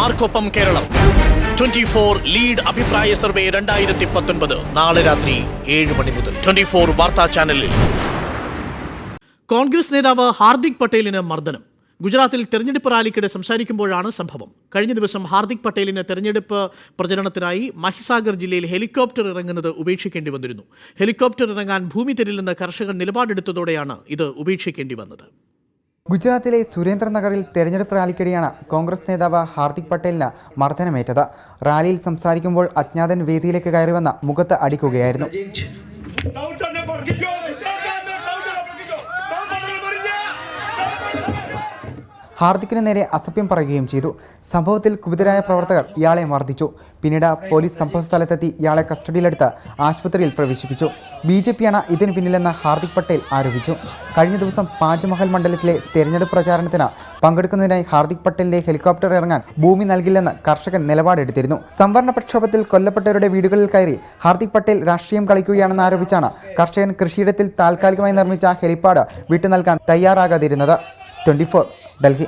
ആർക്കൊപ്പം Keralam? Twenty four lead അഭിപ്രായ survey രണ്ടായിരത്തി പത്തൊൻപത് നാളെ രാത്രി ഏഴ് മണി മുതൽ. ട്വന്റി ഫോർ വാർത്താ ചാനലിൽ. കോൺഗ്രസ് നേതാവ് ഹാർദിക് പട്ടേലിന് മർദ്ദനം. ഗുജറാത്തിൽ തെരഞ്ഞെടുപ്പ് റാലിക്കിടെ സംസാരിക്കുമ്പോഴാണ് സംഭവം. കഴിഞ്ഞ ദിവസം ഹാർദിക് പട്ടേലിന് തെരഞ്ഞെടുപ്പ് പ്രചരണത്തിനായി മഹിസാഗർ ജില്ലയിൽ ഹെലികോപ്റ്റർ ഇറങ്ങുന്നത് ഉപേക്ഷിക്കേണ്ടി വന്നിരുന്നു. ഹെലികോപ്റ്റർ ഇറങ്ങാൻ ഭൂമി തരില്ലെന്ന് കർഷകർ നിലപാടെടുത്തതോടെയാണ് ഇത് ഉപേക്ഷിക്കേണ്ടി വന്നത്. ഗുജറാത്തിലെ സുരേന്ദ്രനഗറിൽ തെരഞ്ഞെടുപ്പ് റാലിക്കിടെയാണ് കോൺഗ്രസ് നേതാവ് ഹാർദിക് പട്ടേലിന് മർദ്ദനമേറ്റത്. റാലിയിൽ സംസാരിക്കുമ്പോൾ അജ്ഞാതൻ വേദിയിലേക്ക് കയറി വന്ന മുഖത്ത് അടിക്കുകയായിരുന്നു. ഹാർദിക്കിന് നേരെ അസഭ്യം പറയുകയും ചെയ്തു. സംഭവത്തിൽ കുപിതരായ പ്രവർത്തകർ ഇയാളെ മർദ്ദിച്ചു. പിന്നീട് പോലീസ് സംഭവസ്ഥലത്തെത്തി ഇയാളെ കസ്റ്റഡിയിലെടുത്ത് ആശുപത്രിയിൽ പ്രവേശിപ്പിച്ചു. ബി ജെ പിയാണ് ഇതിന് പിന്നിലെന്ന് ഹാർദിക് പട്ടേൽ ആരോപിച്ചു. കഴിഞ്ഞ ദിവസം പാജ്മഹൽ മണ്ഡലത്തിലെ തെരഞ്ഞെടുപ്പ് പ്രചാരണത്തിന് പങ്കെടുക്കുന്നതിനായി ഹാർദിക് പട്ടേലിന്റെ ഹെലികോപ്റ്റർ ഇറങ്ങാൻ ഭൂമി നൽകില്ലെന്ന് കർഷകൻ നിലപാടെടുത്തിരുന്നു. സംവരണ പ്രക്ഷോഭത്തിൽ കൊല്ലപ്പെട്ടവരുടെ വീടുകളിൽ കയറി ഹാർദിക് പട്ടേൽ രാഷ്ട്രീയം കളിക്കുകയാണെന്ന് ആരോപിച്ചാണ് കർഷകൻ കൃഷിയിടത്തിൽ താൽക്കാലികമായി നിർമ്മിച്ച ഹെലിപ്പാഡ് വിട്ടു നൽകാൻ തയ്യാറാകാതിരുന്നത്. ട്വന്റി ഡൽഹി.